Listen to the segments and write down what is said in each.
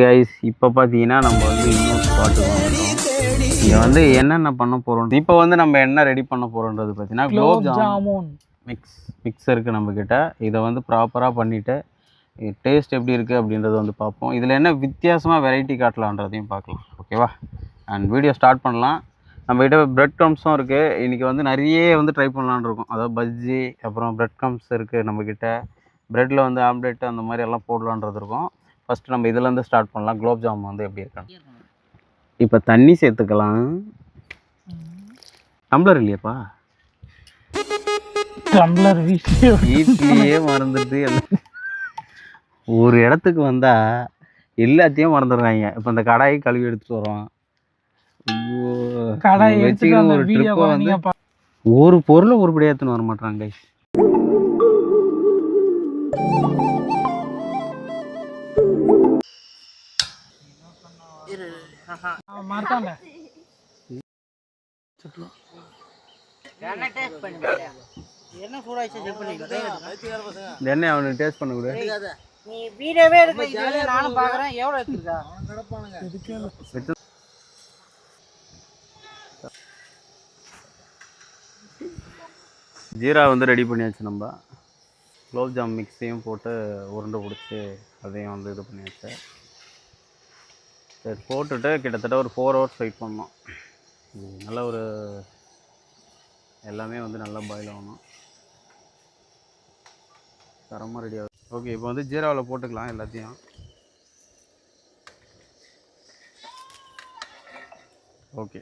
Guys இப்போ பார்த்தீங்கன்னா நம்ம வந்து இன்னொரு ஸ்பாட்டுக்கு வந்துட்டோம் இங்கே வந்து என்னென்ன பண்ண போகிறோம் இப்போ வந்து நம்ம என்ன ரெடி பண்ண போகிறோன்றது பார்த்தீங்கன்னா குலோப் ஜாமுன். மிக்ஸ் மிக்ஸ் இருக்குது நம்மக்கிட்ட இதை வந்து ப்ராப்பராக பண்ணிவிட்டு டேஸ்ட் எப்படி இருக்குது அப்படின்றத வந்து பார்ப்போம். இதில் என்ன வித்தியாசமாக வெரைட்டி காட்டலான்றதையும் பார்க்கலாம். ஓகேவா அண்ட் வீடியோ ஸ்டார்ட் பண்ணலாம். நம்மக்கிட்ட பிரெட் க்ரம்ஸும் இருக்குது இன்றைக்கி வந்து நிறைய வந்து ட்ரை பண்ணலான்னு இருக்கோம். அதாவது பஜ்ஜி அப்புறம் பிரெட் க்ரம்ஸ் இருக்குது நம்மக்கிட்ட ப்ரெட்டில் வந்து ஆம்லேட் அந்த மாதிரி எல்லாம் போடலான்றது இருக்கும். ஃபஸ்ட்டு நம்ம இதுலேருந்து ஸ்டார்ட் பண்ணலாம். குலோப் ஜாமுன் வந்து எப்படி இருக்கான்னு இப்போ தண்ணி சேர்த்துக்கலாம். டம்ளர் இல்லையாப்பா? டம்ளர் வீட்லயே மறந்துட்டு ஒரு இடத்துக்கு வந்தா எல்லாத்தையும் மறந்துடுறாங்க. இப்போ இந்த கடாயை கழுவி எடுத்துட்டு வரோம். ஐயோ, கடாய் இவங்க எடுத்துட்டு வச்சுக்கிற அந்த ஒரு ட்ரிப்பை வந்து ஒரு பொருளை உருப்படியாக எடுத்துன்னு வர மாட்டாங்க எண்ணெய் அவனுக்கு டேஸ்ட் பண்ண கூட. நீ வீடியோவே எடுக்க நானும் பாக்குறேன். எவ்வளவு எடுத்துருக்கா? ஜீரா வந்து ரெடி பண்ணியாச்சு நம்ம. குலோப் ஜாம் மிக்ஸையும் போட்டு உருண்டை பிடிச்சி அதையும் வந்து இது பண்ணியாச்சு. சரி போட்டுட்டு கிட்டத்தட்ட ஒரு ஃபோர் ஹவர்ஸ் வெயிட் பண்ணோம் நல்ல ஒரு எல்லாமே வந்து நல்லா பாயில் ஆகணும். தரமாக ரெடி ஆகும் ஓகே இப்போ வந்து ஜீராவில் போட்டுக்கலாம் எல்லாத்தையும். ஓகே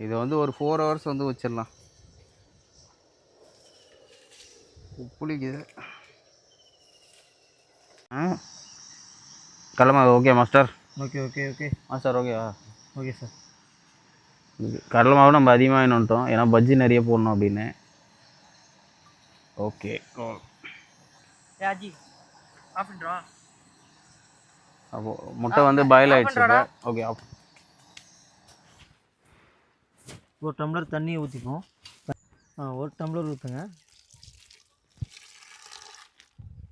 இது வந்து ஒரு ஃபோர் ஹவர்ஸ் வந்து வச்சிடலாம். புளிக்குது ஆ? கடலமாவு okay master okay okay okay. Master ஓகேவா ஓகே சார். கடலை மாவு நம்ம அதிகமாக வந்துட்டோம் ஏன்னா பஜ்ஜி நிறைய போடணும் அப்படின்னு. ஓகே ராஜி ஆஃப் அப்போ முட்டை வந்து பாயில் ஆயிடுச்சு ஓகே ஆஃப் ஒரு டம்ளர் தண்ணி ஊற்றிப்போம் ஆ ஒரு டம்ளர் ஊற்றுங்க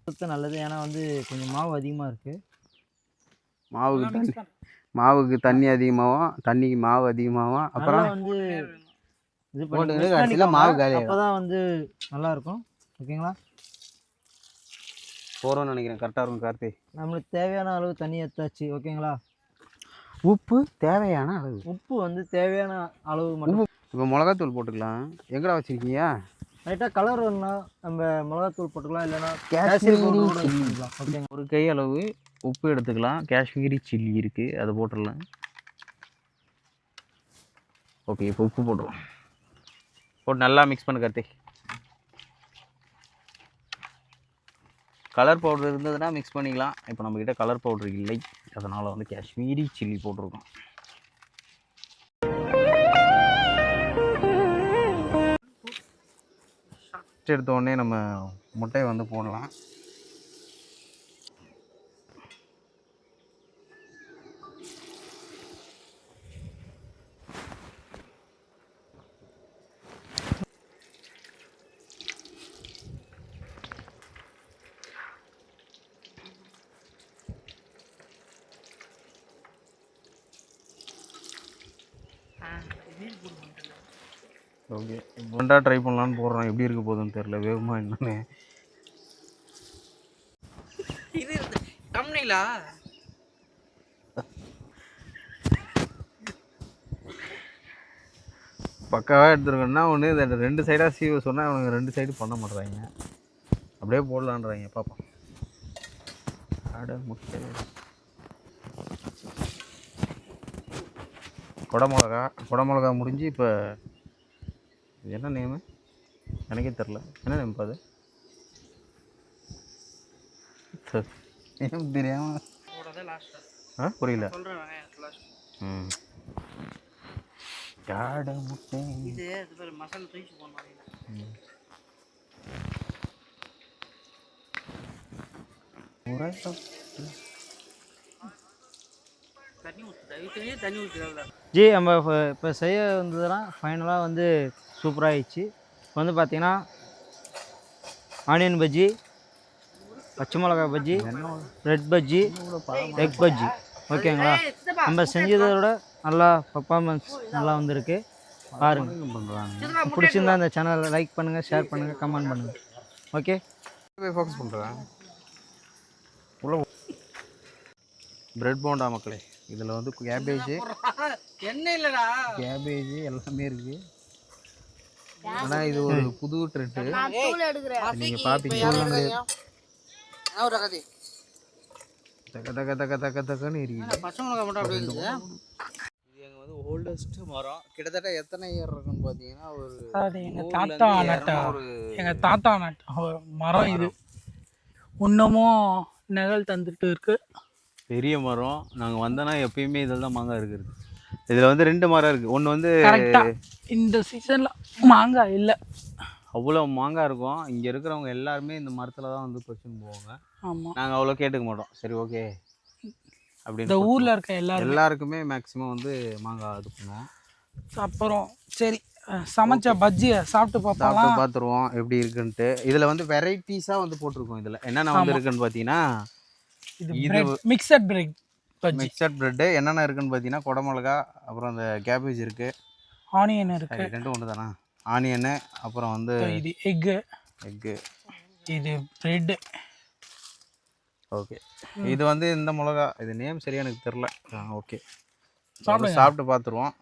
ஊற்ற நல்லது ஏன்னா வந்து கொஞ்சம் மாவு அதிகமாக இருக்குது மாவுக்கு தண்ணி மாவுக்கு தண்ணி அதிகமாகும் தண்ணிக்கு மாவு அதிகமாகும் அப்புறம் வந்து இது போட்டுக்கிட்டு கடைசியில மாவு காலி. அப்போ தான் வந்து நல்லா இருக்கும் ஓகேங்களா? போகிறோம்னு நினைக்கிறேன். கரெக்டாக இருக்கும் கார்த்தி. நம்மளுக்கு தேவையான அளவு தண்ணி எடுத்தாச்சு. ஓகேங்களா? உப்பு தேவையான அளவு. உப்பு வந்து தேவையான அளவு மட்டும். இப்போ மிளகாத்தூள் போட்டுக்கலாம். எங்கடா வச்சுருக்கீங்க? லைட்டாக கலர் வேணும்னா நம்ம மிளகாத்தூள் போட்டுக்கலாம். இல்லைன்னா காஷ்மீரி ஓகேங்க. ஒரு கை அளவு உப்பு எடுத்துக்கலாம். காஷ்மீரி சில்லி இருக்குது அதை போட்டுடலாம். ஓகே இப்போ உப்பு போட்டுருவோம். போட்டு நல்லா மிக்ஸ் பண்ணு கார்த்திக். கலர் பவுடர் இருந்ததுன்னா மிக்ஸ் பண்ணிக்கலாம். இப்போ நம்மக்கிட்ட கலர் பவுடர் இல்லை. அதனால் வந்து காஷ்மீரி சில்லி போட்டிருக்கோம். எடுத்த உடனே நம்ம முட்டையை வந்து போடலாம். ஓகே. ஒன்றா ட்ரை பண்ணலான்னு போடுறோம். எப்படி இருக்க போகுதுன்னு தெரில வேகமா என்னன்னு. இது பக்காவாக எடுத்துருக்கோன்னா ஒன்று இந்த ரெண்டு சைடாக சீவ சொன்னால் அவனுங்க ரெண்டு சைடு பண்ண மாட்றாங்க. அப்படியே போடலான்றாங்க. பார்ப்போம். அட முட்டை. குடமிளகா குடமிளகா முடிஞ்சு இப்போ இது என்ன நேமு எனக்கே தெரில என்ன நேம் அது? நேம் தெரியாம? ஆ. புரியல. ம். காடை முட்டை? இது இது பேர் மசாலா தூக்கி போடணும் உரைப்பம். தண்ணி ஊற்று தண்ணி ஊற்று ஜி நம்ம இப்போ இப்போ செய்ய வந்ததுன்னா ஃபைனலாக வந்து சூப்பராக ஆயிடுச்சு. இப்போ வந்து பார்த்தீங்கன்னா ஆனியன் பஜ்ஜி பச்சை மிளகாய் பஜ்ஜி ரெட் பஜ்ஜி எக் பஜ்ஜி ஓகேங்களா நம்ம செஞ்சதோட நல்லா பர்ஃபார்மன்ஸ் நல்லா வந்திருக்கு. பாருங்க. பண்ணுறாங்க பிடிச்சிருந்தா இந்த சேனலை லைக் பண்ணுங்கள் ஷேர் பண்ணுங்கள் கமெண்ட் பண்ணுங்கள் ஓகே ஃபோக்கஸ் பண்ணுறேன் உள்ள பிரெட் போண்டா மக்களே. இதில் வந்து கேபேஜ் என்ன இல்லடா. கேபேஜ் எல்லாமே இருக்குது ஆனால் இது ஒரு புது ட்ரெட்டு நீங்கள் பார்ப்பீங்க தக்க தக்க தக்க தக்க தக்கன்னு இருக்குது. இது எங்கள் வந்து ஓல்டஸ்ட் மரம். கிட்டத்தட்ட எத்தனை இயர் இருக்குன்னு பார்த்தீங்கன்னா ஒரு அது எங்க தாத்தா நட்ட எங்க தாத்தா நட்ட மரம் இது. இன்னமும் நிழல் தந்துட்டு இருக்கு. பெரிய மரம். நாங்கள் வந்தோன்னா எப்பயுமே இதில் தான் மாங்காய் இருக்குது இதில் வந்து ரெண்டு மரம் இருக்குது ஒன்று வந்து இந்த சீசன்ல மாங்காய் இல்ல. அவ்வளோ மாங்காய் இருக்கும். இங்கே இருக்கிறவங்க எல்லாருமே இந்த மரத்தில் தான் வந்து கொஸ்டின் போவாங்க. ஆமா. நாங்கள் அவ்வளோ கேட்டுக்க மாட்டோம். சரி ஓகே இந்த அப்படின்னு ஊர்ல இருக்க எல்லாரும். எல்லாருக்குமே மேக்ஸிமம் வந்து மாங்காய் இது பண்ணுவோம். அப்புறம் சரி சமைச்ச பஜ்ஜியை சாப்பிட்டு சாப்பிட்டு பார்ப்போம் பார்த்துருவோம். எப்படி இருக்குன்ட்டு. இதில் வந்து வெரைட்டிஸாக வந்து போட்டிருக்கோம் இதில். என்னென்ன வந்து இருக்குன்னு பார்த்தீங்கன்னா இது bread mixed bread mixed bread என்னென்ன இருக்குன்னு பார்த்தீங்கன்னா குடமிளகா அப்புறம் அந்த கேபேஜ் இருக்குது ஆனியன் இருக்கு. ரெண்டும் ஒன்று தானே ஆனியனு அப்புறம் வந்து இது எக்கு எக்கு இது பிரெட் ஓகே இது வந்து இந்த மிளகா. இது நேம் சரியா எனக்கு தெரில ஓகே சாப்பிடுங்க. சாப்பிட்டு பார்த்துருவோம்.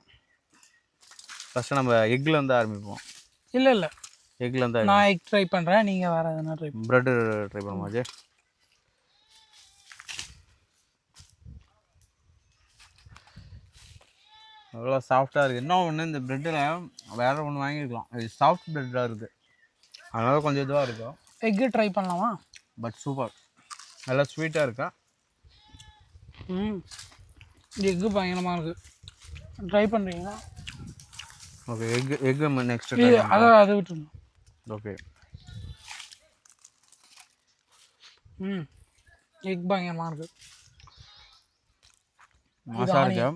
ஃபஸ்ட்டு நம்ம எக்கில் இருந்து ஆரம்பிப்போம். இல்ல இல்ல. எக்கில் இருந்து நான் எக் ட்ரை பண்றேன். நீங்க வேற எதனா ட்ரை ப்ரெட்டு ட்ரை பண்ணுவோம் அஜய். அவ்வளோ சாஃப்டாக இருக்குது இன்னும் ஒன்று இந்த ப்ரெட்டில் வேறு ஒன்று வாங்கியிருக்கலாம். இது சாஃப்ட் ப்ரெட்டாக இருக்குது அதனால கொஞ்சம் இதுவாக இருக்கும். எக்கு ட்ரை பண்ணலாமா? பட் சூப்பர் நல்லா ஸ்வீட்டாக இருக்கா? ம். எக்கு பயங்கரமா இருக்கு. ட்ரை பண்றீங்களா? ஓகே எக் எக் நெக்ஸ்ட் அதை அதை விட்டுருங்க. ஓகே ம். எக் பயங்கரமா இருக்கு. மாசாக இருக்கு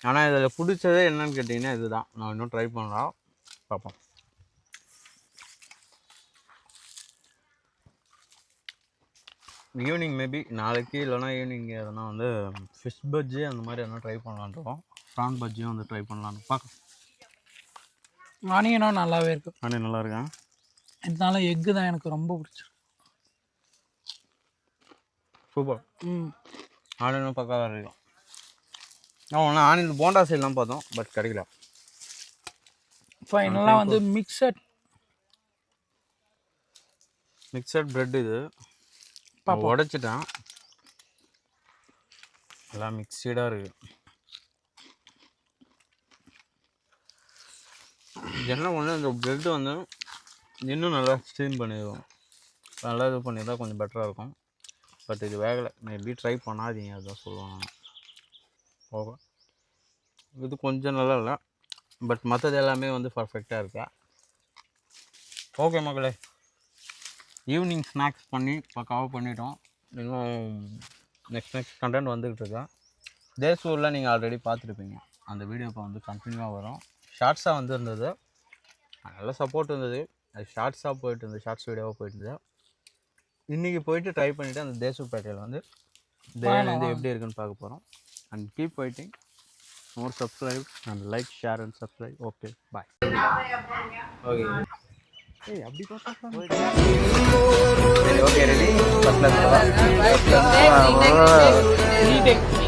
ஆனால் இதில் பிடிச்சதே என்னன்னு கேட்டிங்கன்னா இதுதான். நான் இன்னும் ட்ரை பண்ணலாம் பார்ப்போம் ஈவினிங் மேபி நாளைக்கு இல்லைனா ஈவினிங் எதனா வந்து ஃபிஷ் பஜ்ஜி அந்த மாதிரி எதனா ட்ரை பண்ணலான்ட்டுருக்கோம் ப்ரான் பஜ்ஜியும் வந்து ட்ரை பண்ணலான்னு பார்க்கலாம் ஆனியனும் நல்லாவே இருக்கு. ஆனால் நல்லா இருக்கேன் இதனால எக்கு தான் எனக்கு ரொம்ப பிடிச்சிருக்கு. சூப்பர். ம். ஆனியனும் பக்காவாக இருக்கும் ஆ ஒன்று ஆனியன் போண்டா சைட்லாம் பார்த்தோம் பட் கிடைக்கல. ஃபைனலாக வந்து மிக்சட் மிக்சட் பிரெட் இது. உடைச்சிட்டேன். எல்லாம் மிக்சடாக இருக்கு. என்ன ஒன்று இந்த பிரெட் வந்து இன்னும் நல்லா ஸ்டீம் பண்ணிடுவோம் நல்லா இது பண்ணியிருந்தா கொஞ்சம் பெட்டராக இருக்கும். பட் இது வேகலை. மேபி ட்ரை பண்ணாதீங்க அதான் சொல்லுவாங்க. ஓகே இது கொஞ்சம் நல்லா இல்லை. பட் மற்றது எல்லாமே வந்து பர்ஃபெக்டாக இருக்கா? ஓகே மக்களே. ஈவினிங் ஸ்நாக்ஸ் பண்ணி பக்காவாக பண்ணிட்டோம். இன்னும் நெக்ஸ்ட் நெக்ஸ்ட் கண்டென்ட் வந்துக்கிட்டு இருக்கா? தேசூரில் நீங்கள் ஆல்ரெடி பார்த்துருப்பீங்க. அந்த வீடியோ இப்போ வந்து கண்டினியூவாக வரும். ஷார்ட்ஸாக வந்து இருந்தது நல்ல சப்போர்ட் இருந்தது. அது ஷார்ட்ஸாக போயிட்டு இருந்தது ஷார்ட்ஸ் வீடியோவாக போயிட்டு இருந்தது. இன்றைக்கி போயிட்டு ட்ரை பண்ணிவிட்டு அந்த தேசூர் பேட்டையில் வந்து தேவையான வந்து எப்படி இருக்குன்னு பார்க்க போகிறோம் and keep waiting more subscribe and like share and subscribe okay bye okay ஏய் அப்படி பார்த்தா ஓகே ரெடி ஃபர்ஸ்ட் கிளாஸ்